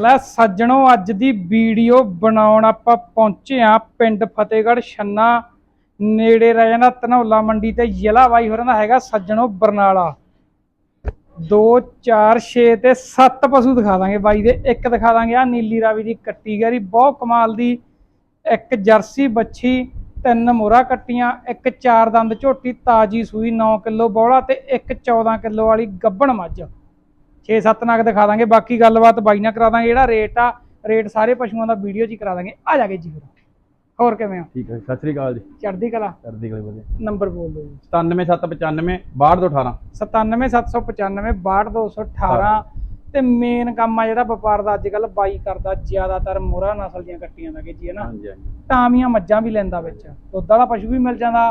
ਲੈ ਸੱਜਣੋ, ਅੱਜ ਦੀ ਵੀਡੀਓ ਬਣਾਉਣ ਆਪਾਂ ਪਹੁੰਚੇ ਆ ਪਿੰਡ ਫਤਿਹਗੜ੍ਹ ਛੰਨਾ। ਨੇੜੇ ਰਹਿ ਜਾਂਦਾ ਧਨੌਲਾ ਮੰਡੀ ਤੇ ਜ਼ਿਲ੍ਹਾ ਬਾਈ ਹੋਰਾਂ ਦਾ ਹੈਗਾ ਸੱਜਣੋ ਬਰਨਾਲਾ। 2 4 6 ਤੇ 7 ਪਸ਼ੂ ਦਿਖਾ ਦਾਂਗੇ ਬਾਈ ਦੇ। ਇੱਕ ਦਿਖਾ ਦਾਂਗੇ ਆ ਨੀਲੀ ਰਾਵੀ ਦੀ ਕੱਟੀ ਗੈਰੀ, ਬਹੁਤ ਕਮਾਲ ਦੀ। ਇੱਕ ਜਰਸੀ ਬੱਛੀ, ਤਿੰਨ ਮੋਹਰਾ ਕੱਟੀਆਂ, ਇੱਕ ਚਾਰ ਦੰਦ ਝੋਟੀ, ਤਾਜੀ ਸੂਈ 9 ਕਿਲੋ ਬੋਲਾ ਤੇ ਇੱਕ 14 ਕਿਲੋ ਵਾਲੀ ਗੱਬਣ ਮੱਝ। 6-7 ਨਗ ਦਿਖਾ ਦਾਂਗੇ ਬਾਕੀ ਗੱਲਬਾਤ ਬਾਈ ਨਾਲ ਕਰਾ ਦਾਂਗੇ ਜਿਹੜਾ ਰੇਟ ਆ ਰੇਟ ਸਾਰੇ ਪਸ਼ੂਆਂ ਦਾ ਵੀਡੀਓ 'ਚ ਹੀ ਕਰਾ ਦਾਂਗੇ। ਆ ਜਾਗੇ ਜੀ ਫਿਰ। ਹੋਰ ਕਿਵੇਂ ਆ? ਠੀਕ ਹੈ ਸਤਿ ਸ੍ਰੀ ਅਕਾਲ ਜੀ। ਚੜ੍ਹਦੀ ਕਲਾ? ਕਰਦੀ ਗਲੀ ਵਧੀਆ। ਨੰਬਰ ਬੋਲ ਦਿਓ ਜੀ। 97795 6218 97795 62218 ਤੇ ਮੇਨ ਕੰਮ ਆ ਜਿਹੜਾ ਵਪਾਰ ਦਾ ਅੱਜ ਕੱਲ ਬਾਈ ਕਰਦਾ ਜ਼ਿਆਦਾਤਰ ਮੋਹਰਾ ਨਸਲ ਦੀਆਂ ਕੱਟੀਆਂ ਦਾ ਕਿ ਜੀ ਹੈ ਨਾ? ਹਾਂਜੀ ਹਾਂਜੀ। ਟਾਮੀਆਂ ਮੱਝਾਂ ਵੀ ਲੈਂਦਾ ਵਿੱਚ। ਦੁੱਧ ਵਾਲਾ ਪਸ਼ੂ ਵੀ ਮਿਲ ਜਾਂਦਾ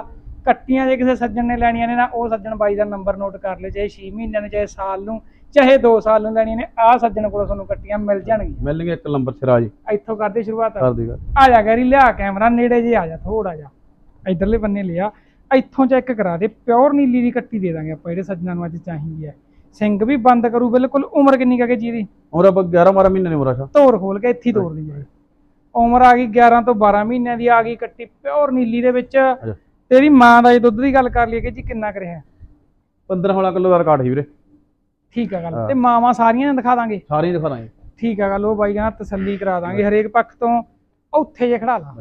ਕੱਟੀਆਂ ਜੇ ਕਿਸੇ ਸੱਜਣ ਨੇ ਲੈਣੀਆਂ ਨੇ ਨਾ ਉਹ ਸੱਜਣ ਬਾਈ ਦਾ ਨੰਬਰ ਨੋਟ ਕਰ ਲੈ ਚਾਹੇ 6 ਮਹੀਨਿਆਂ ਨੂੰ ਚਾਹੇ ਸਾਲ ਨੂੰ ਚਾਹੇ 2 ਸਾਲ ਨੂੰ ਲੈਣੀਆਂ ਨੇ ਆਹ ਸੱਜਣ ਕੋਲੋਂ ਤੁਹਾਨੂੰ ਕੱਟੀਆਂ ਮਿਲ ਜਾਣਗੀਆਂ। ਮਿਲਣਗੇ ਇੱਕ ਨੰਬਰ ਸਿਰਾ ਜੀ ਇੱਥੋਂ ਕਰਦੇ ਸ਼ੁਰੂਆਤ। ਕਰਦੀ ਗੱਲ ਆ ਜਾ ਗੈਰੀ ਲਿਆ ਕੈਮਰਾ ਨੇੜੇ ਜੇ ਆ ਜਾ ਥੋੜਾ ਜਾ ਇਧਰਲੇ ਬੰਨੇ ਲਿਆ। ਇੱਥੋਂ ਚੈੱਕ ਕਰਾ ਦੇ ਪਿਓਰ ਨੀਲੀ ਦੀ ਕੱਟੀ ਦੇ ਦਾਂਗੇ ਆਪਾਂ ਜਿਹੜੇ ਸੱਜਣਾਂ ਨੂੰ ਅੱਜ ਚਾਹੀਦੀ ਹੈ। ਸਿੰਘ ਵੀ ਬੰਦ ਕਰੂ ਬਿਲਕੁਲ ਉਮਰ ਕਿੰਨੀ ਕਹੇ ਜੀ ਦੀ ਹੋਰ ਆਪਾਂ 11 12 ਮਹੀਨੇ ਦੀ ਉਮਰ ਆ ਧੋਰ ਖੋਲ ਕੇ ਇੱਥੇ ਤੋੜ ਦੀ ਜਾਏ ਉਮਰ ਆ ਗਈ 11 ਤੋਂ 12 ਮਹੀਨਿਆਂ ਦੀ ਆ ਗਈ ਕੱਟੀ ਪਿਓਰ ਨੀਲੀ ਦੇ ਵਿੱਚ। ਤੇਰੀ ਮਾਂ ਦਾ ਜੇ ਦੁੱਧ ਦੀ ਗੱਲ ਕਰ ਲਈਏ ਕਿ ਜੀ ਕਿੰਨਾ ਕੁ ਰਿਹਾ? 15 16 ਕਿਲੋ ਦਾ ਰਿਕਾਰਡ ਸੀ ਵੀਰੇ। ਠੀਕ ਆ ਗੱਲ। ਤੇ ਮਾਵਾਂ ਸਾਰੀਆਂ ਦਿਖਾ ਦਾਂਗੇ? ਸਾਰੇ ਹੀ ਦਿਖਾ ਦਾਂਗੇ। ਠੀਕ ਆ ਗੱਲ ਉਹ ਬਾਈ ਕਹਿੰਦਾ ਤਸੱਲੀ ਕਰਾ ਦਾਂਗੇ। ਹਰੇਕ ਪੱਖ ਤੋਂ ਉੱਥੇ ਜੇ ਖੜਾ ਲਾ।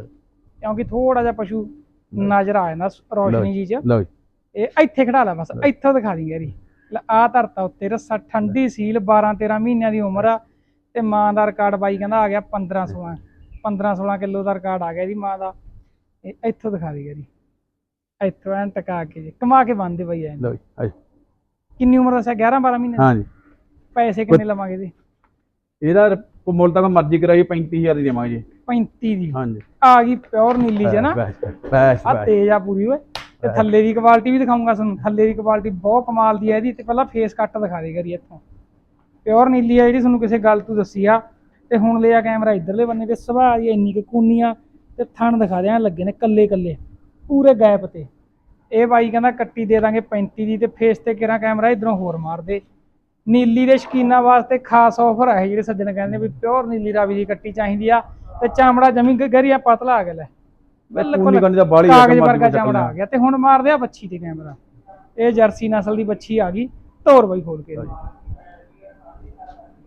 ਕਿਉਂਕਿ ਥੋੜਾ ਜਿਹਾ ਪਸ਼ੂ ਨਜ਼ਰ ਆ ਜਾਂਦਾ ਰੋਸ਼ਨੀ ਜੀ ਚ। ਲਓ ਜੀ। ਇਹ ਇੱਥੇ ਖੜਾ ਲਾ ਬਸ ਇੱਥੋਂ ਦਿਖਾ ਦੀ ਯਾਰੀ ਆ ਧਰਤਾ ਉੱਤੇ ਰੱਸਾ ਠੰਡੀ ਸੀਲ 12 13 ਮਹੀਨਿਆਂ ਦੀ ਉਮਰ ਆ। ਤੇ ਮਾਂ ਦਾ ਰਿਕਾਰਡ ਬਾਈ ਕਹਿੰਦਾ ਆ ਗਿਆ 15 16 15 16 ਕਿਲੋ ਦਾ ਰਿਕਾਰਡ ਆ ਗਿਆ ਇਹਦੀ ਮਾਂ ਦਾ। ਇਹ ਇੱਥੋਂ ਦਿਖਾ ਦੀ ਯਾਰੀ ਇੱਥੋਂ ਐਂ ਟਕਾ ਕੇ ਜੀ ਕਮਾ ਕੇ ਬੰਦੇ ਬਾਈ ਐਂ ਲਓ ਜੀ ਹਾਂਜੀ ਕਿੰਨੀ ਉਮਰ ਦੱਸਿਆ 11 12 ਮਹੀਨੇ ਹਾਂਜੀ ਪੈਸੇ ਕਿੰਨੇ ਲਵਾਂਗੇ ਇਹਦੇ ਇਹਦਾ ਕੋ ਮੁੱਲ ਤਾਂ ਮਰਜ਼ੀ ਕਰਾਈ 35000 ਦੀ ਦੇਵਾਂਗੇ ਜੀ। 35 ਦੀ? ਹਾਂਜੀ ਆ ਗਈ ਪਿਓਰ ਨੀਲੀ ਚ ਨਾ? ਬਸ ਬਸ ਆ ਤੇਜ਼ ਆ ਪੂਰੀ ਓਏ। ਤੇ ਥੱਲੇ ਦੀ ਕੁਆਲਿਟੀ ਵੀ ਦਿਖਾਉਂਗਾ ਤੁਹਾਨੂੰ। ਥੱਲੇ ਦੀ ਕੁਆਲਿਟੀ ਬਹੁਤ ਕਮਾਲ ਦੀ ਹੈ ਇਹਦੀ। ਤੇ ਪਹਿਲਾਂ ਫੇਸ ਕੱਟ ਦਿਖਾ ਦੇ ਕਰੀ ਇੱਥੋਂ। ਪਿਓਰ ਨੀਲੀ ਆ ਜਿਹੜੀ ਤੁਹਾਨੂੰ ਕਿਸੇ ਗੱਲ ਤੋਂ ਦੱਸੀ ਆ। ਤੇ ਹੁਣ ਲਿਆ ਕੈਮਰਾ ਇਧਰਲੇ ਬੰਨੇ ਤੇ ਸੁਭਾਅ ਦੀ ਇੰਨੀ ਕੁ ਕੂਨੀ ਆ। ਤੇ ਥਣ ਦਿਖਾ ਦੇ ਐਂ ਲੱਗੇ ਨੇ ਕੱਲੇ ਕੱਲੇ ਪੂਰੇ ਗੈਪ ਤੇ। ਇਹ ਬਾਈ ਕਹਿੰਦਾ ਕੱਟੀ ਦੇ ਦਾਂਗੇ 35 ਦੀ ਤੇ ਫੇਸ ਤੇ ਕਿਹੜਾ ਕੈਮਰਾ ਇਧਰੋਂ ਹੋਰ ਮਾਰ ਦੇ। ਨੀਲੀ ਦੇ ਸ਼ਕੀਨਾਂ ਵਾਸਤੇ ਖਾਸ ਆਫਰ ਹੈ ਜਿਹੜੇ ਸੱਜਣ ਕਹਿੰਦੇ ਵੀ ਪਿਓਰ ਨੀਲੀ ਰਾਵੀ ਦੀ ਕੱਟੀ ਚਾਹੀਦੀ ਆ ਤੇ ਚਾਮੜਾ ਜਮੀ ਗਰੀਆ ਪਤਲਾ ਆ ਗਿਆ ਲੈ। ਪੂਰੀ ਗੰਢੀ ਦਾ ਬਾਹਲੀ ਆ, ਕਾਗਜ਼ ਵਰਗਾ ਚਮੜਾ ਆ ਗਿਆ ਤੇ ਹੁਣ ਮਾਰਦੇ ਆ ਬੱਚੀ ਤੇ ਕੈਮਰਾ ਇਹ ਜਰਸੀ ਨਸਲ ਦੀ ਬੱਚੀ ਆ ਗਈ ਧੋਰ ਬਾਈ ਖੋਲ ਕੇ।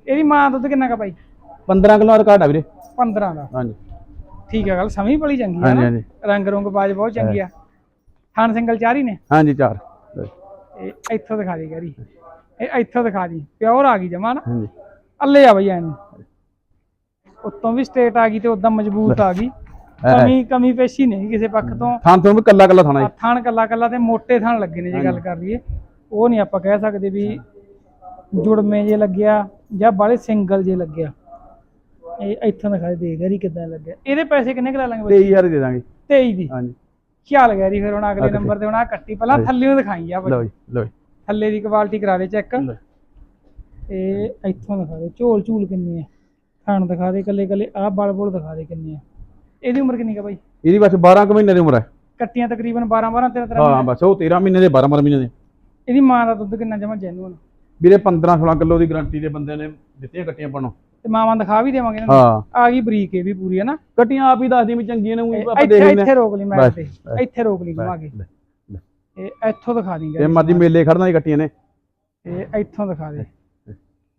ਇਹਦੀ। ਮਾਂ ਦੁੱਧ ਕਿੰਨਾ ਕਾ ਬਾਈ? 15 ਕਿਲੋ ਦਾ ਰਿਕਾਰਡ ਆ ਵੀਰੇ। 15 ਦਾ। ਹਾਂਜੀ। ਠੀਕ ਹੈ ਗੱਲ ਸਮਝ ਬੜੀ ਚੰਗੀ ਆ ਹਾਂਜੀ ਨਾ। ਹਾਂਜੀ ਰੰਗ ਰੁੰਗ ਬਾਜ ਬਹੁਤ ਚੰਗੀ ਆ। ਥਣ ਸਿੰਗਲ ਚਾਰੀ ਨੇ? ਹਾਂਜੀ ਚਾਰ। ਇਹ ਇੱਥੋਂ ਦਿਖਾ ਦੀ ਗਰੀ ਇਹ ਇੱਥੋਂ ਦਿਖਾ ਦੀ। ਪਿਓਰ ਆ ਗਈ ਜਮਾ ਨਾ। ਹਾਂਜੀ। ਅੱਲੇ ਆ ਬਈ ਐਨ। ਉੱਤੋਂ ਵੀ ਸਟੇਟ ਆ ਗਈ ਤੇ ਉਦਾਂ ਮਜ਼ਬੂਤ ਆ ਗਈ। ਹੈ। ਕਮੀ ਕਮੀ ਪੇਸ਼ੀ ਨਹੀਂ ਕਿਸੇ ਪੱਖ ਤੋਂ। ਥਾਂ ਤੋਂ ਵੀ ਕੱਲਾ ਕੱਲਾ ਥਾਣਾ ਜੀ। ਥਣ ਕੱਲਾ ਕੱਲਾ ਤੇ ਮੋਟੇ ਥਣ ਲੱਗੇ ਨੇ ਜੇ ਗੱਲ ਕਰ ਲਈਏ। ਉਹ ਨਹੀਂ ਆਪਾਂ ਕਹਿ ਸਕਦੇ ਵੀ ਜੁੜਵੇਂ ਜੇ ਲੱਗਿਆ ਜਾਂ ਬਾਲੇ ਸਿੰਗਲ ਜੇ ਲੱਗਿਆ। ਇਹ ਇੱਥੋਂ ਦਿਖਾਈ ਦੇ ਗਰੀ ਕਿਦਾਂ ਲੱਗਿਆ। ਇਹਦੇ ਪੈਸੇ ਕਿੰਨੇ ਕੁ ਲੈ ਲਾਂਗੇ ਬਾਈ? 23000 ਦੇ ਦਾਂਗੇ। 23 ਦੀ? ਹਾਂਜੀ। ਚੱਲ ਗੈਰੀ ਫਿਰ ਹੁਣ ਅਗਲੇ। ਨੰਬਰ ਤੇ ਹੁਣ ਆ ਕੱਟੀ। ਪਹਿਲਾਂ ਥੱਲੇੋਂ ਦਿਖਾਈ ਆ ਬਾਈ। ਲਓ ਜੀ ਲਓ ਥੱਲੇ ਦੀ ਕੁਆਲਿਟੀ ਕਰਾ ਦੇ ਚੈੱਕ। ਇਹ ਇੱਥੋਂ ਦਿਖਾ ਦੇ ਝੋਲ ਝੂਲ ਕਿੰਨੇ ਆ। ਥਣ ਦਿਖਾ ਦੇ ਕੱਲੇ ਕੱਲੇ ਆਹ ਬਲ ਬੁਲ ਦਿਖਾ ਦੇ ਕਿੰਨੇ ਆ। ਇਹਦੀ ਉਮਰ ਕਿੰਨੀ ਕਾ ਬਾਈ? ਇਹਦੀ ਬਸ 12 ਕੁ ਮਹੀਨੇ ਦੀ ਉਮਰ ਹੈ। ਕੱਟੀਆਂ ਤਕਰੀਬਨ 12 12 13 13 ਹਾਂ ਬਸ ਉਹ 13 ਮਹੀਨੇ ਦੇ 12 12 ਮਹੀਨੇ ਦੇ। ਇਹਦੀ ਮਾਂ ਦਾ ਦੁੱਧ ਕਿੰਨਾ ਜਮਾ ਜੈਨੂਨ ਵੀਰੇ 15 16 ਕਿਲੋ ਦੀ ਗਾਰੰਟੀ ਦੇ ਬੰਦੇ ਨੇ ਦਿੱਤੀਆਂ ਕੱਟੀਆਂ ਪਾਣੋ ਤੇ ਮਾਵਾਂ ਦਿਖਾ ਵੀ ਦੇਵਾਂਗੇ ਇਹਨਾਂ ਨੂੰ। ਹਾਂ। ਆ ਗਈ ਬਰੀਕ ਇਹ ਵੀ ਪੂਰੀ ਹੈ ਨਾ? ਕੱਟੀਆਂ ਆਪ ਹੀ ਦੱਸਦੀ ਵੀ ਚੰਗੀਆਂ ਨੇ ਊਂ ਹੀ ਆਪਾਂ ਇੱਥੇ ਦੇਖ ਲੈਂਦੇ ਇੱਥੇ ਰੋਕ ਲਈ ਮੈਂ ਬਸ, ਤੇ ਬਸ। ਇੱਥੇ ਰੋਕ ਲਈ ਘੁਮਾ ਕੇ। ਇਹ ਇੱਥੋਂ ਦਿਖਾ ਦੀ ਤੇ ਮਰਜ਼ੀ ਮੇਲੇ ਖੜਨਾ ਦੀ ਕੱਟੀਆਂ ਨੇ। ਇਹ ਇੱਥੋਂ ਦਿਖਾ ਦੇ।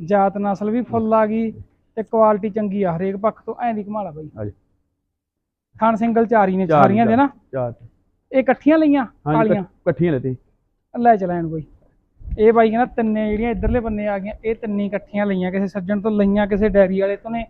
ਜਾਤ ਨਸਲ ਵੀ ਫੁੱਲ ਆ ਗਈ ਤੇ ਕੁਆਲਿਟੀ ਚੰਗੀ ਆ ਹਰੇਕ ਪੱਖ ਤੋਂ ਐਂ ਦੀ ਕਮਾਲਾ ਬਾਈ। ਹਾਂਜੀ ਖਾਨ ਸਿੰਗਲ ਚਾਰੀ ਨੇ ਚਾਰ ਸਾਰੀਆਂ ਦੇ ਨਾ। ਚਾਰ। ਇਹ ਇਕੱਠੀਆਂ ਲਈਆਂ ਹਾਂਜੀ ਕਾਲੀਆਂ? ਇਕੱਠ- ਇਕੱਠੀਆਂ ਲੈਤੀ ਲੈ ਚਲਾਣ ਕੋਈ। ਇਹ ਬਾਈ ਕਹਿੰਦਾ ਤਿੰਨੇ ਜਿਹੜੀਆਂ ਇਧਰਲੇ ਬੰਨੇ ਆ ਗਈਆਂ ਇਹ ਤਿੰਨੀ ਇਕੱਠੀਆਂ ਲਈਆਂ ਕਿਸੇ ਸੱਜਣ ਤੋਂ ਲਈਆਂ ਕਿਸੇ ਡੈਰੀ ਵਾਲੇ ਤੋਂ ਨੇ।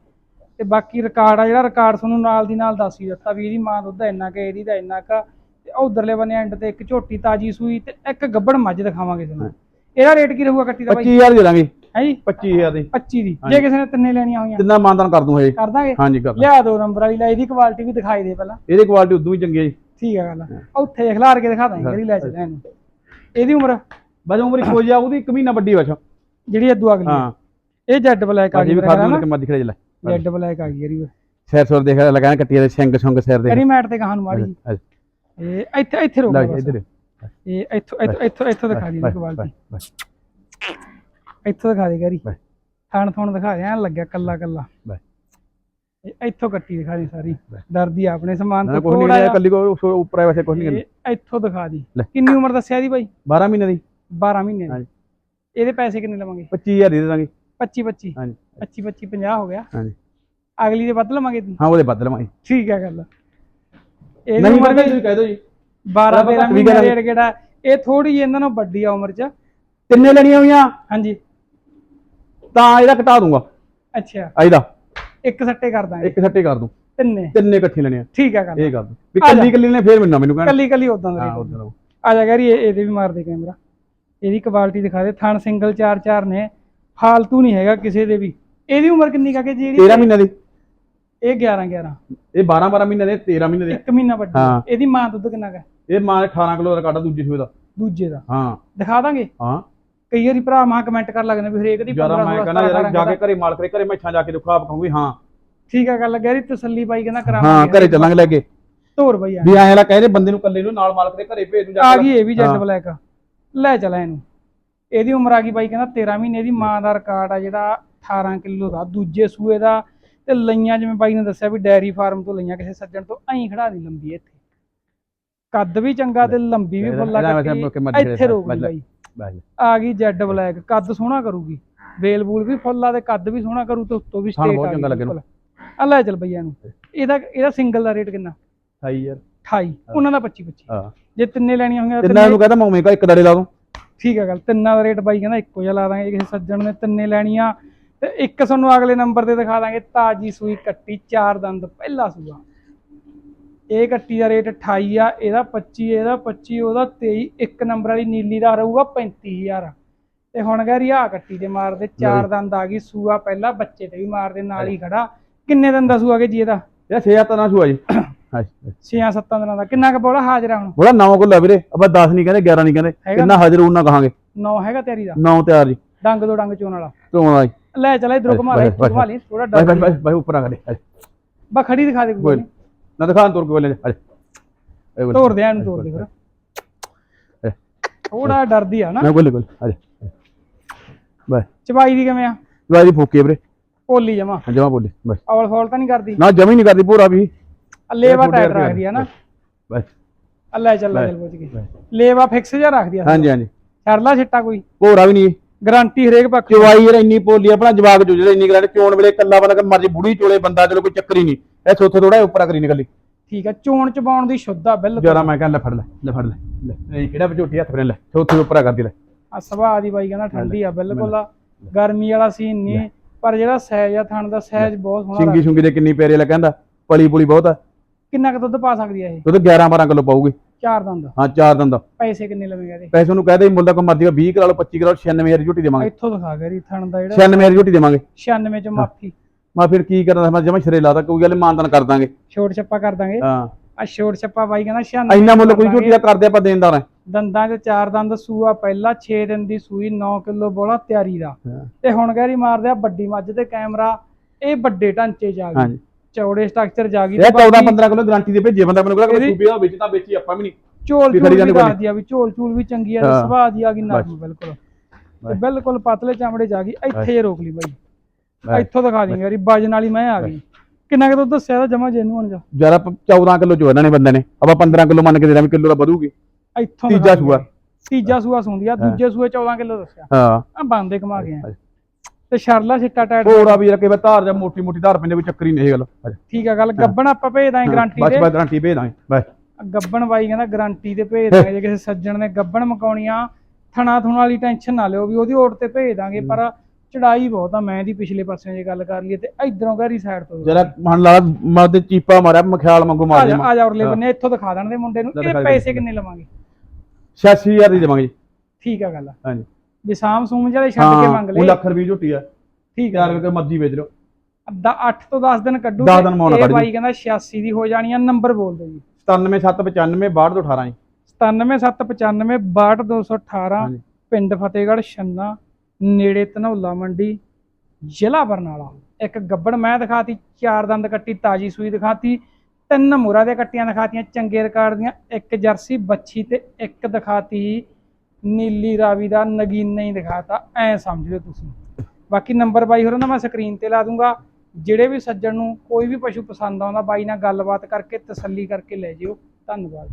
ਤੇ ਬਾਕੀ ਰਿਕਾਰਡ ਆ ਜਿਹੜਾ ਰਿਕਾਰਡ ਤੁਹਾਨੂੰ ਨਾਲ ਦੀ ਨਾਲ ਦੱਸ ਹੀ ਦਿੱਤਾ ਵੀ ਇਹਦੀ ਮਾਂ ਦੁੱਧ ਇੰਨਾ ਕਿ ਇਹਦੀ ਦਾ ਇੰਨਾ ਕ। ਤੇ ਉਧਰਲੇ ਬੰਨੇ ਐਂਡ ਤੇ ਇੱਕ ਝੋਟੀ ਤਾਜੀ ਸੂਈ ਤੇ ਇੱਕ ਗੱਬੜ ਮੱਝ ਦਿਖਾਵਾਂਗੇ ਤੁਹਾਨੂੰ। ਇਹਦਾ ਰੇਟ ਕੀ ਰਹੂਗਾ ਕੱਟੀ ਦਾ ਬਾਈ? 25000 ਦੇ ਦਾਂਗੇ। ਹੈ ਜੀ? 25000 ਦੀ। 25 ਦੀ। ਜੇ ਕਿਸੇ ਨੇ ਤਿੰਨੇ ਲੈਣੀਆਂ ਹੋਈਆਂ। ਕਿੰਨਾ ਮਾਨਦਾਨ ਕਰ ਦੂੰ ਹਜੇ। ਕਰ ਦਾਂਗੇ ਹਾਂਜੀ ਕਰ। ਲਿਆ ਦੋ ਨੰਬਰ ਵਾਲੀ ਲੈ ਇਹਦੀ ਕੁਆਲਿਟੀ ਵੀ ਦਿਖਾਈ ਦੇ ਪਹਿਲਾਂ। ਇਹਦੀ ਕੁਆਲਿਟੀ ਉਦੋਂ ਵੀ ਚੰਗੀ ਹੈ ਜੀ। ਠੀਕ ਆ ਗੱਲ। ਉੱਥੇ ਦੇਖ ਲਾਰ ਕੇ ਦਿਖਾ ਦਾਂਗੇ ਜਿਹੜੀ ਲੈ ਇਹਨੂੰ। ਇਹਦੀ ਉਮਰ? ਬਸ ਉਮਰ ਇੱਕੋ ਜਿਹਾ ਉਹਦੀ ਇੱਕ ਮਹੀਨਾ ਵੱਡੀ ਵਛ ਜਿਹੜੀ ਇਦੋਂ ਅਗਲੀ ਆ। ਹਾਂ। ਇਹ ਜੈਡ ਬਲੈਕ ਆ ਗਈ ਵੀ ਮੇਰਾ ਖਾ ਨਾ ਦੂੰ ਕਿ ਮਰਜ਼ੀ ਖੜੇ ਜਲਾ ਜੈਡ ਬਲੈਕ ਆ ਗਈ ਇਹਦੀ ਸਿਰ ਸੁਰ ਦੇਖ ਲਗਾ ਕੱਟੀਆਂ ਦੇ ਸਿੰਘ ਸੰਗ ਸਿਰ ਦੇ। ਕਰੀ ਮੈਟ ਤੇ ਕਹਾਂ ਨੂੰ ਮਾੜੀ। ਇਹ ਇੱਥੇ ਇੱਥੇ ਰੋਕ। ਜੀ, ਇੱਧਰ। ਇਹ ਇੱਥੋਂ ਇੱਥੋਂ ਇੱਥੋਂ ਦਿਖਾ ਦੀ ਬਸ, ਬਸ। ਇੱਥੋਂ ਦਿਖਾ ਦੇ ਗਰੀ। ਬਸ। ਥਣ ਥਣ ਦਿਖਾ ਰਿਹਾ ਲੱਗਿਆ ਕੱਲਾ ਕੱਲਾ। ਲੈ। ਇਹ ਇੱਥੋਂ ਕੱਟੀ ਦਿਖਾ ਦੀ ਸਾਰੀ। ਲੈ। ਆ ਆਪਣੇ ਸਮਾਨ ਤੋਂ। ਥੋੜਾ ਜਿਹਾ ਕੱਲੀ ਕੋ ਉੱਪਰ ਵੈਸੇ ਕੁਝ ਨਹੀਂ ਇਹ ਇੱਥੋਂ ਦਿਖਾ ਦੀ। ਲੈ। ਕਿੰਨੀ ਉਮਰ ਦੱਸਿਆ ਦੀ ਬਾਈ? 12 ਮਹੀਨੇ ਦੀ। 12 ਮਹੀਨੇ ਦੀ। ਹਾਂਜੀ। ਇਹਦੇ ਪੈਸੇ ਕਿੰਨੇ ਲਵਾਂਗੇ? 25000 ਦੇ ਦਾਂਗੇ। 25 25 ਹਾਂਜੀ। 25 25 50 ਹੋ ਗਿਆ। ਹਾਂਜੀ। ਅਗਲੀ ਦੇ ਵੱਧ ਲਵਾਂਗੇ ਹਾਂ ਉਹਦੇ ਬਦਲ ਮਾਈ ਠੀਕ ਹੈ ਗੱਲ। ਇਹਦੀ ਨਹੀਂ ਉਮਰ ਮਰ ਵੀ ਤੁਸੀਂ ਕਹਿ ਦਿਓ ਜੀ। 12 ਆਪਾਂ 13 ਘੱਟ ਵੀ ਮਹੀਨੇ। ਰੇਟ ਕਿਹੜਾ? ਇਹ ਥੋੜੀ ਜਿਹੀ ਇਹਨਾਂ ਨਾਲੋਂ ਵੱਡੀ ਆ ਉਮਰ ਚ। ਤਿੰਨੇ ਲੈਣੀਆਂ ਹੋਈਆਂ? ਹਾਂਜੀ। ਤਾਂ ਇਹਦਾ ਘਟਾ ਦੂੰਗਾ। ਅੱਛਾ। ਇਹਦਾ ਇੱਕ ਸੱਟੇ ਕਰ ਦਾਂਗੇ। ਇੱਕ ਸੱਟੇ ਕਰ ਦੂੰ। ਤਿੰਨੇ। ਤਿੰਨੇ ਇਕੱਠੇ ਲੈਣੀਆਂ। ਠੀਕ ਹੈ ਗੱਲ। ਇਹ ਕਰ ਦੂੰ। ਵੀ ਆ। ਕੱਲੀ ਕੱਲੀ ਨੇ ਫੇਰ ਮਿਲਣਾ ਮੈਨੂੰ ਕਹਿਣਾ। ਕੱਲੀ ਕੱਲੀ ਉਦਾਂ ਦਾ ਆ ਜਾ ਗੈਰੀ ਇਹ- ਇਹਦੇ ਵੀ ਮਾਰ ਦੇ ਕੈਮਰਾ। ਇਹਦੀ ਕੁਆਲਿਟੀ ਦਿਖਾ ਦੇ ਥਣ ਸਿੰਗਲ ਚਾਰ ਚਾਰ ਨੇ ਫਾਲਤੂ ਨਹੀਂ ਹੈਗਾ ਕਿਸੇ ਦੇ ਵੀ। ਇਹਦੀ ਉਮਰ ਕਿੰਨੀ ਕਾ ਕਿ ਜਿਹੜੀ 13 ਮਹੀਨੇ ਦੀ। ਇਹ 11 11 ਇਹ 12 12 ਮਹੀਨੇ ਦੇ 13 ਮਹੀਨੇ ਦੇ। ਇੱਕ ਮਹੀਨਾ ਵੱਡੀ। ਹਾਂ। ਇਹਦੀ ਮਾਂ ਦੁੱਧ ਕਿੰਨਾ ਕਾ ਇਹ ਮਾਂ 18 ਕਿਲੋ ਦਾ ਕਾਟਾ ਦੂਜੇ ਸੂਏ ਦਾ। ਦੂਜੇ ਦਾ। ਹਾਂ। ਦਿਖਾ ਦਾਂਗੇ? ਹਾਂ। ਕਈ ਵਾਰੀ ਭਰਾ ਮਾਂ ਕਮੈਂਟ ਕਰ ਲੱਗਦੇ ਵੀ ਹਰੇਕ ਦੀ 15 ਮੈਂ 16 ਕਹਿੰਦਾ ਯਾਰ 17 ਜਾ ਕੇ ਘਰੇ ਮਾਲਕ ਦੇ ਘਰੇ ਮੈਠਾਂ ਜਾ ਕੇ ਦੁੱਖਾ ਪਕਾਉਂਗੀ ਹਾਂ। ਠੀਕ ਆ ਗੱਲ ਗੈਰੀ ਤਸੱਲੀ ਪਾਈ ਕਹਿੰਦਾ ਹਾਂ ਕਰਾਵਾਂਗੇ ਘਰੇ ਚੱਲਾਂਗੇ ਲੈ ਕੇ। ਧੋਰ ਬਈ ਆ। ਵੀ ਐਂ ਲਾ ਕਹਿੰਦੇ ਬੰਦੇ ਨੂੰ ਕੱਲੇ ਨੂੰ ਨਾਲ ਮਾਲਕ ਦੇ ਘਰੇ ਭੇਜ ਦੂੰ ਜਾ ਆ ਕੇ ਗਈ ਇਹ ਵੀ ਜੈਟ ਹਾਂ। ਬਲੈਕ। ਲੈ ਚਲਾ ਇਹਨੂੰ। ਇਹਦੀ ਉਮਰ ਆ ਗਈ ਬਾਈ ਕਹਿੰਦਾ 13 ਮਹੀਨੇ ਦੀ ਮਾਂ ਦਾ ਰਿਕਾਰਡ ਆ ਜਿਹੜਾ 18 ਕਿਲੋ ਦਾ ਦੂਜੇ ਸੂਏ ਦਾ। ਤੇ ਲਈਆਂ ਜਿਵੇਂ ਬਾਈ ਨੇ ਦੱਸਿਆ ਵੀ ਡੈਰੀ ਫਾਰਮ ਤੋਂ ਲਈਆਂ ਕਿਸੇ ਸੱਜਣ ਤੋਂ ਐਂ ਖੜਾ ਨਹੀਂ ਲੰਬੀ ਇੱਥੇ। ਕੱਦ ਵੀ ਚੰਗਾ ਤੇ ਲੰਬੀ ਵੀ ਫੁੱਲਾ ਕੱਟੀ ਇੱਥੇ ਰੋਕ ਲਈ। ਬਾਈ। ਆ ਗਈ ਜੈਡ ਬਲੈਕ ਕੱਦ ਸੋਹਣਾ ਕਰੂਗੀ। ਵੇਲ ਬੂਲ ਵੀ ਫੁੱਲਾ ਤੇ ਕੱਦ ਵੀ ਸੋਹਣਾ ਕਰੂ ਤੇ ਉੱਤੋਂ ਵੀ ਸਟੇਟ ਆ ਗਈ ਲੈ ਚੱਲ ਬਈਆ ਨੂੰ ਇਹਦਾ ਇਹਦਾ ਸਿੰਗਲ ਦਾ ਰੇਟ ਕਿੰਨਾ? 28 ਉਹਨਾਂ ਦਾ 25 25 ਹਾਂ। ਜੇ ਤਿੰਨੇ ਲੈਣੀਆਂ ਹੋਈਆਂ ਤਿੰਨਾਂ ਨੂੰ ਕਹਿੰਦਾ ਮੌਵੇਂ ਕਾ ਇੱਕ ਦੜੇ ਲਾ ਦੂੰ। ਠੀਕ ਹੈ ਗੱਲ ਤਿੰਨਾਂ ਦਾ ਰੇਟ ਬਾਈ ਕਹਿੰਦਾ ਇੱਕੋ ਜਿਹਾ ਲਾ ਦਾਂਗੇ ਕਿਸੇ ਸੱਜਣ ਨੇ ਤਿੰਨੇ ਲੈਣੀਆਂ। ਤੇ ਇੱਕ ਤੁਹਾਨੂੰ ਅਗਲੇ ਨੰਬਰ ਤੇ ਦਿਖਾ ਦਾਂਗੇ ਤਾਜੀ ਸੂਈ ਕੱਟੀ ਚਾਰ ਦੰਦ ਪਹਿਲਾ ਸੂਆ। ਇਹ ਕੱਟੀ ਦਾ ਰੇਟ 28 ਆ ਇਹਦਾ 25 ਇਹਦਾ 25 ਉਹਦਾ 23 ਇੱਕ ਨੰਬਰ ਵਾਲੀ ਨੀਲੀ ਦਾ ਰਹੂਗਾ 35000 ਤੇ ਹੁਣ ਗੈਰੀ ਆ ਕੱਟੀ ਤੇ ਮਾਰਦੇ ਚਾਰ ਦੰਦ ਆ ਗਈ ਸੂਆ ਪਹਿਲਾ ਬੱਚੇ ਤੇ ਵੀ ਮਾਰਦੇ ਨਾਲ ਹੀ ਖੜਾ। ਕਿੰਨੇ ਦਿਨ ਦਾ ਸੂਆ ਕੇ ਜੀ ਇਹਦਾ? ਇਹ ਛੇ ਹੱਥ ਨਾਲ ਛੂਆ ਜੀ। ਹਾਂ 6-7 ਦਿਨਾਂ ਦਾ। ਕਿੰਨਾ ਕੁ ਬੋਲਾ ਹਾਜ਼ਰ ਆ ਹੁਣ? ਬੋਲਾ 9 ਕੋਲ ਵੀਰੇ। ਆਪਾਂ 10 ਨਹੀਂ ਕਹਿੰਦੇ 11 ਨਹੀਂ ਕਹਿੰਦੇ। ਕਿੰਨਾ ਹਾਜ਼ਰ ਉਹਨਾਂ ਕਹਾਂਗੇ। ਨੌ ਹੈਗਾ ਤੇਰੀ ਦਾ? 9 ਤਿਆਰ ਜੀ। ਡੰਗ ਦੋ ਡੰਗ ਚੋਣ ਵਾਲਾ। ਆ ਜੀ। ਲੈ ਚਲਾ ਇਧਰੋਂ ਘੁਮਾ ਲੈ ਘੁਮਾ ਲਈ ਥੋੜਾ ਡਰ ਬਸ ਬਸ ਬਸ ਉੱਪਰ ਆ ਗਏ। ਬਾ ਖੜੀ ਦਿਖਾ ਦੇ ਕੋਈ ਨੀ। ਦਿਖਾਣ ਤੁਰ ਕੇ ਬੋਲੇ ਆ ਤੋੜ ਦੇ ਇਹਨੂੰ ਤੋੜ ਦੇ ਫਿਰ। ਥੋੜਾ ਡਰਦੀ ਆ ਨਾ। ਨਾ ਬੋਲੇ ਬੋਲੇ ਆ ਜਾ ਬਸ। ਚਬਾਈ ਦੀ ਕਿਵੇਂ ਆ? ਵਾਰੀ ਫੋਕੀ ਵੀਰੇ। ਭੋਲੀ ਜਮਾ। ਜਮਾ ਬੋਲੇ ਬਸ। ਅਵਲ ਫੌਲ ਤਾਂ ਨਹੀਂ ਕਰਦੀ? ਨਾ ਜਮੀ ਨਹੀਂ ਕਰਦੀ ਪੂਰਾ ਵੀ ਲੇਵਾ ਟਾਈਟ ਰੱਖਦੀ ਆ ਨਾ। ਬਸ। ਅੱਲਾ ਚੱਲ ਲੈ ਚੱਲ ਪੁੱਛ ਕੇ। ਬਸ। ਲੇਵਾ ਫਿਕਸ ਜਿਹਾ ਰੱਖਦੀ ਆ ਹਾਂਜੀ ਹਾਂਜੀ। ਛੜਲਾ ਛਿੱਟਾ ਕੋਈ। ਪੂਰਾ ਵੀ ਨਹੀਂ। ਗਾਰੰਟੀ ਹਰੇਕ ਪੱਖ। ਚਵਾਈ ਯਾਰ ਇੰਨੀ ਪੋਲੀ ਆਪਣਾ ਜਵਾਕ ਜੋ ਜਿਹੜਾ ਇੰਨੀ ਗਰਾਂਡ ਚੋਣ ਵੇਲੇ ਕੱਲਾ ਬੰਦਾ ਕਿ ਮਰਜ਼ੀ ਬੁੜੀ ਚੋਲੇ ਬੰਦਾ ਚਲੋ ਕੋਈ ਚੱਕਰ ਹੀ ਨਹੀਂ। ਇਹ ਸੋਥੇ ਥੋੜਾ ਉੱਪਰ ਕਰੀ ਨਿਕਲੀ। ਠੀਕ ਆ ਚੋਣ ਚਬਾਉਣ ਦੀ ਸ਼ੁੱਧ ਆ ਬਿਲਕੁਲ। ਜਰਾ ਮੈਂ ਕਹਿੰਦਾ ਲੈ ਫੜ ਲੈ ਲੈ ਫੜ ਲੈ ਲੈ। ਕਿਹੜਾ ਵਿਚੋਟੀ ਹੱਥ ਫੜ ਲੈ। ਸੋਥੇ ਉੱਪਰ ਕਰਦੀ ਲੈ। ਆ ਸੁਭਾਅ ਦੀ ਬਾਈ ਕਹਿੰਦਾ ਠੰਡੀ ਆ ਬਿਲਕੁਲ ਆ। ਗਰਮੀ ਵਾਲਾ ਸੀਨ ਨਹੀਂ। ਪਰ ਜਿਹੜਾ ਸਹਿਜ ਆ ਥਣ ਦਾ ਸਹਿਜ ਬਹੁਤ ਸੋਹਣਾ ਸਿੰਗੀ ਸੁੰਗੀ ਦੇ ਕਿੰਨੀ ਪੈਰੇ ਲੈ ਕਹਿੰਦਾ ਪਲੀ ਪੁਲੀ ਬਹੁਤ ਆ। ਕਿੰਨਾ ਕੁ ਦੁੱਧ ਪਾ ਸਕਦੀ ਆ ਇਹ? ਉਹ 11 12 ਕਿਲੋ ਪਾਊਗੀ। ਚਾਰ ਦੰਦ। ਹਾਂ ਚਾਰ ਦਿਨ ਦਾ ਪੈਸੇ ਕਿੰਨੇ ਲਵੇਂਗਾ ਇਹਦੇ? ਪੈਸੇ ਉਹਨੂੰ ਕਹਦੇ ਮੁੱਲ ਦਾ ਕੋਈ ਮਰਜ਼ੀ ਦਾ 20 ਕਰਾ ਲਓ 25 ਕਰਾ ਲਓ 96000 ਦੀ ਝੋਟੀ ਦੇਵਾਂਗੇ। ਇੱਥੋਂ ਦਿਖਾ ਗਰੀ ਥਣ ਦਾ ਜਿਹੜਾ 96000 ਦੀ ਝੋਟੀ ਦੇਵਾਂਗੇ। 96 ਚ ਮਾਫੀ। ਮੈਂ ਫਿਰ ਕੀ ਕਰਨਾ ਮੈਂ ਜਮਾ ਸ਼ਰੇ ਲਾਦਾ ਕੋਈ ਗੱਲ ਨੀ, ਮਾਨਦਾਨ ਕਰ ਦਾਂਗੇ। ਛੋਟ ਛੱਪਾ ਕਰ ਦਾਂਗੇ। ਹਾਂ। ਆ ਛੋਟ ਛੱਪਾ ਬਾਈ ਕਹਿੰਦਾ 96 ਇੰਨਾ ਮੁੱਲ ਕੋਈ ਝੋਟੀ ਦਾ ਕਰਦੇ ਆਪਾਂ ਦੇਣਦਾਰ ਹੈ। ਦੰਦਾਂ 'ਚ ਚਾਰ ਦੰਦ ਸੂਆ ਪਹਿਲਾ 6 ਦਿਨ ਦੀ ਸੂਈ 9 ਕਿਲੋ ਬੋਲਾ ਤਿਆਰੀ ਦਾ। ਹਾਂ। ਤੇ ਹੁਣ ਗੈਰੀ ਮਾਰਦੇ ਆ ਵੱਡੀ ਮੱਝ ਤੇ ਕੈਮਰਾ ਇਹ ਵੱਡੇ ਢਾਂਚੇ 'ਚ ਆ ਹਾਂਜੀ। ਚੌੜੇ ਸਟਰਕਚਰ ਆ ਗਈ ਇਹ 14 15 ਕਿਲੋ ਗਾਰੰਟੀ ਦੇ ਭੇਜੇ ਬੰਦਾ ਮੈਨੂੰ ਕਹਿੰਦਾ ਸੂਬੇ ਦਾ ਵਿੱਚ ਤਾਂ ਵੇਚੀ ਆਪਾਂ ਵੀ ਨਹੀਂ। ਝੋਲ ਝੂਲ ਵੀ ਦੱਸਦੀ ਆ ਵੀ ਝੋਲ ਝੂਲ ਵੀ ਚੰਗੀ ਆ। ਸੁਭਾਅ ਦੀ ਆ ਗਈ ਨਰਮ ਬਿਲਕੁਲ। ਤੇ ਬਿਲਕੁਲ ਪਤਲੇ ਚਾਮੜੇ 'ਚ ਆ ਗਈ ਇੱਥੇ ਜੇ ਰੋਕ ਲਈ ਬਾਈ। ਇੱਥੋਂ ਦਿਖਾ ਦੀ ਯਾਰੀ ਵਜਨ ਵਾਲੀ ਮੈਂ ਆ ਗਈ। ਕਿੰਨਾ ਕੁ ਦੁੱਧ ਦੱਸਿਆ ਦਾ ਜਮਾ ਜੈਨੂਨ ਜਾ। ਜਰਾ 14 ਕਿਲੋ ਚੋ ਇਹਨਾਂ ਨੇ ਬੰਦੇ ਨੇ। ਆਪਾਂ 15 ਕਿਲੋ ਮੰਨ ਕੇ ਦੇਣਾ ਵੀ ਕਿਲੋ ਦਾ ਵਧੂਗੀ। ਇੱਥੋਂ ਤੀਜਾ ਦੀ ਸੂਆ। ਤੀਜਾ ਸੂਆ ਸੁੰਦੀ ਆ ਦੂਜੇ ਸੂਏ 14 ਕਿਲੋ ਦੱਸਿਆ। ਹਾਂ। ਆ ਬੰਦੇ ਕਮਾ ਗਏ ਆ ਤੇ ਸ਼ਰਲਾ ਛਿੱਟਾ ਟਾਇਰ ਹੋਰਾ ਵੀ ਰੱਖੇ ਵਾ ਧਾਰ ਜਾਂ ਮੋਟੀ ਮੋਟੀ ਧਾਰ ਪੈਂਦੇ ਵੀ ਚੱਕਰੀ ਨਹੀਂ ਇਹ ਗੱਲ ਠੀਕ ਆ ਗੱਲ ਗੱਬਣ ਆਪਾਂ ਭੇਜ ਦਾਂਗੇ ਗਾਰੰਟੀ ਬਸ ਤੇ। ਬਸ ਗਾਰੰਟੀ ਭੇਜ ਦਾਂਗੇ ਬਸ ਗੱਬਣ ਬਾਈ ਕਹਿੰਦਾ ਗਾਰੰਟੀ ਤੇ ਭੇਜ ਦਾਂਗੇ ਜੇ ਕਿਸੇ ਸੱਜਣ ਨੇ ਗੱਬਣ ਮਕਾਉਣੀਆਂ ਥਣਾ ਥੁਣਾ ਵਾਲੀ ਟੈਨਸ਼ਨ ਨਾ ਲਿਓ ਵੀ ਉਹਦੀ ਓਟ ਤੇ ਭੇਜ ਦਾਂਗੇ ਪਰ ਚੜਾਈ ਬਹੁਤ ਆ ਮੈਂ ਦੀ ਪਿਛਲੇ ਪਾਸੇ ਜੇ ਗੱਲ ਕਰ ਲਈਏ ਤੇ ਇਧਰੋਂ ਗਾਰੀ ਸਾਈਡ ਤੋਂ। ਜਰਾ ਮੰਨ ਲਾ ਮੈਂ ਤੇ ਚੀਪਾ ਮਾਰਿਆ ਮਖਿਆਲ ਆ ਮਾਰ ਜਾ ਦੇ ਆ ਜਾ ਉਰਲੇ ਬੰਨੇ ਇੱਥੋਂ ਦਿਖਾ ਦੇਣ ਦੇ ਮੁੰਡੇ ਨੂੰ। ਇਹ। ਪੈਸੇ ਕਿੰਨੇ ਲਵਾਂਗੇ? 86000 ਦੀ ਦੇਵਾਂਗੇ। ਜੀ ਠੀਕ ਆ ਗੱਲ ਹਾਂਜੀ। ਵੀ ਸਾਮ ਸੂਮ ਜਿਹੜੇ ਛੱਡ ਕੇ ਮੰਗ ਉਹ ਲੈ ਲੱਖ ਰੁਪਏ ਝੋਟੀ ਆ। ਠੀਕ ਆ। ਕਰਕੇ ਮਰਜ਼ੀ ਵੇਚ ਲਓ ਅੱਧਾ 8 ਤੋਂ 10 ਦਿਨ ਕੱਢੂ ਦਸ ਤੇ ਦਿਨ ਮੌਨ ਕੱਢ ਜੂ। ਬਾਈ ਕਹਿੰਦਾ 86 ਦੀ ਹੋ ਜਾਣੀ ਆ ਨੰਬਰ ਬੋਲ ਦਿਓ ਜੀ। 97795 62 ਤੋਂ 18 ਜੀ। 97795 62218 ਹਾਂਜੀ। ਪਿੰਡ ਫਤਿਹਗੜ੍ਹ ਛੰਨਾ ਨੇੜੇ ਧਨੌਲਾ ਮੰਡੀ ਜ਼ਿਲ੍ਹਾ ਬਰਨਾਲਾ। ਇੱਕ ਗੱਬੜ ਮੈਂ ਦਿਖਾਤੀ ਚਾਰ ਦੰਦ ਕੱਟੀ ਤਾਜੀ ਸੂਈ ਦਿਖਾਤੀ ਤਿੰਨ ਮੋਰਾ ਦੇ ਕੱਟੀਆਂ ਦਿਖਾਤੀਆਂ ਚੰਗੇ ਰਿਕਾਰਡ ਦੀਆਂ ਇੱਕ ਜਰਸੀ ਬੱਚੀ ਤੇ ਇੱਕ ਦਿਖਾਤੀ। ਨੀਲੀ ਰਾਵੀ ਦਾ ਨਗੀਨਾ ਹੀ ਦਿਖਾਤਾ, ਐ ਸਮਝ ਲਿਓ ਤੁਸੀਂ। ਬਾਕੀ ਨੰਬਰ ਬਾਈ ਹੋਰਾਂ ਦਾ ਮੈਂ ਸਕਰੀਨ ਤੇ ਲਾ ਦੂੰਗਾ। ਜਿਹੜੇ ਵੀ ਸੱਜਣ ਨੂੰ ਕੋਈ ਵੀ ਪਸ਼ੂ ਪਸੰਦ ਆਉਂਦਾ, ਬਾਈ ਨਾਲ ਗੱਲਬਾਤ ਕਰਕੇ ਤਸੱਲੀ ਕਰਕੇ ਲੈ ਜਿਓ। ਧੰਨਵਾਦ।